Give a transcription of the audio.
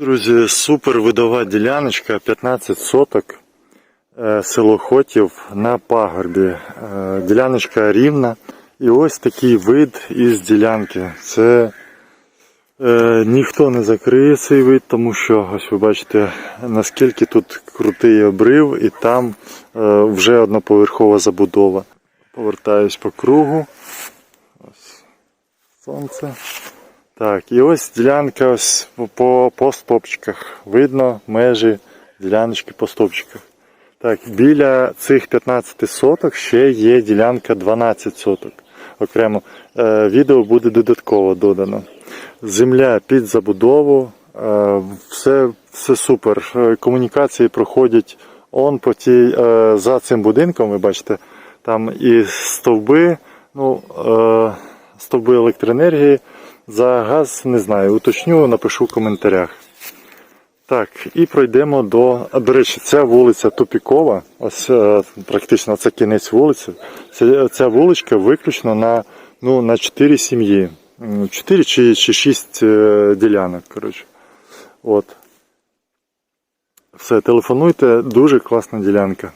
Друзі, супер видова діляночка, 15 соток, е, село Хотів на пагорбі. Е, Діляночка рівна. І ось такий вид із ділянки. Це е, ніхто не закриє цей вид, тому що ось ви бачите, наскільки тут крутий обрив, і там е, вже одноповерхова забудова. Повертаюсь по кругу. Ось сонце. Так, і ось ділянка ось по, по стопчиках. Видно межі діляночки по стопчиках. Так, біля цих 15 соток ще є ділянка 12 соток. Окремо. Е, відео буде додатково додано. Земля під забудову, е, все, все супер. Е, Комунікації проходять он по тій, е, за цим будинком, ви бачите, там і стовби, ну, е, стовби електроенергії. За газ не знаю, уточню, напишу в коментарях. Так, і пройдемо до. До речі, ця вулиця Тупікова, ось е, практично це кінець вулиці. Ця, вуличка виключно на, ну, на 4 сім'ї. 4 чи, чи 6 е, ділянок. Коротше. От. Все, телефонуйте, дуже класна ділянка.